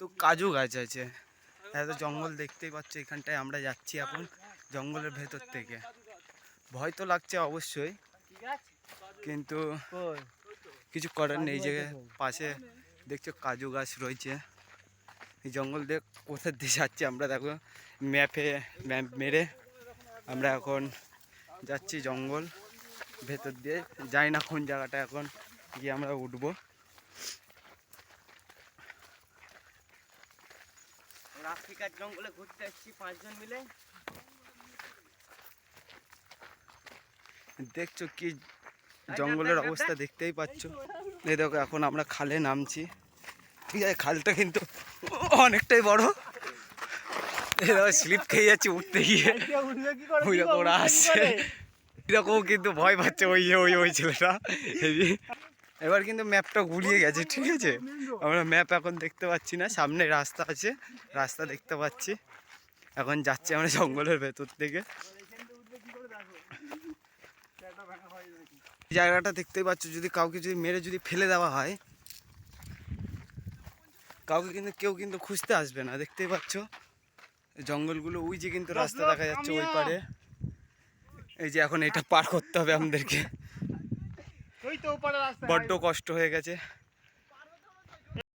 তো কাজু গাছ আছে। এত জঙ্গল দেখতেই পাচ্ছ, এখানটায় আমরা যাচ্ছি এখন জঙ্গলের ভেতর থেকে। ভয় তো লাগছে অবশ্যই, কিন্তু কিছু করার নেই যে পাশে দেখছ কাজু গাছ রয়েছে। এই জঙ্গল দিয়ে কোথার দিয়ে যাচ্ছি আমরা দেখো, ম্যাপে, ম্যাপ মেরে আমরা এখন যাচ্ছি জঙ্গল ভেতর দিয়ে। যাই না কোন জায়গাটা এখন গিয়ে আমরা উঠবো। আফ্রিকার জঙ্গলে ঘুরতে এসেছি পাঁচজন মিলে। দেখছ কি জঙ্গলের অবস্থা দেখতেই পাচ্ছ। এই দেখো এখন আমরা খালে নামছি। ঠিক আছে খালটা কিন্তু অনেকটাই বড়। এই দেখো স্লিপ খেয়ে যাচ্ছে উঠতে গিয়ে। ওই দেখো ওরা আসছে। এরকম কিন্তু ভয় পাচ্ছে ওই ওই ওই ছেলেটা। এবার কিন্তু ম্যাপটা গুলিয়ে গেছে ঠিক আছে? আমরা ম্যাপ এখন দেখতে পাচ্ছি না সামনে রাস্তা আছে রাস্তা দেখতে পাচ্ছি। এখন যাচ্ছি আমরা জঙ্গলের ভেতর থেকে। জায়গাটা দেখতেই পাচ্ছ যদি কাউকে যদি মেরে যদি ফেলে দেওয়া হয় কাউকে কিন্তু কেউ কিন্তু খুঁজতে আসবে না দেখতেই পাচ্ছ? জঙ্গলগুলো ওই যে কিন্তু রাস্তা দেখা যাচ্ছে ওই পারে। এই যে এখন এটা পার করতে হবে আমাদেরকে ওই তো ওপারে রাস্তা বড্ড কষ্ট হয়ে গেছে।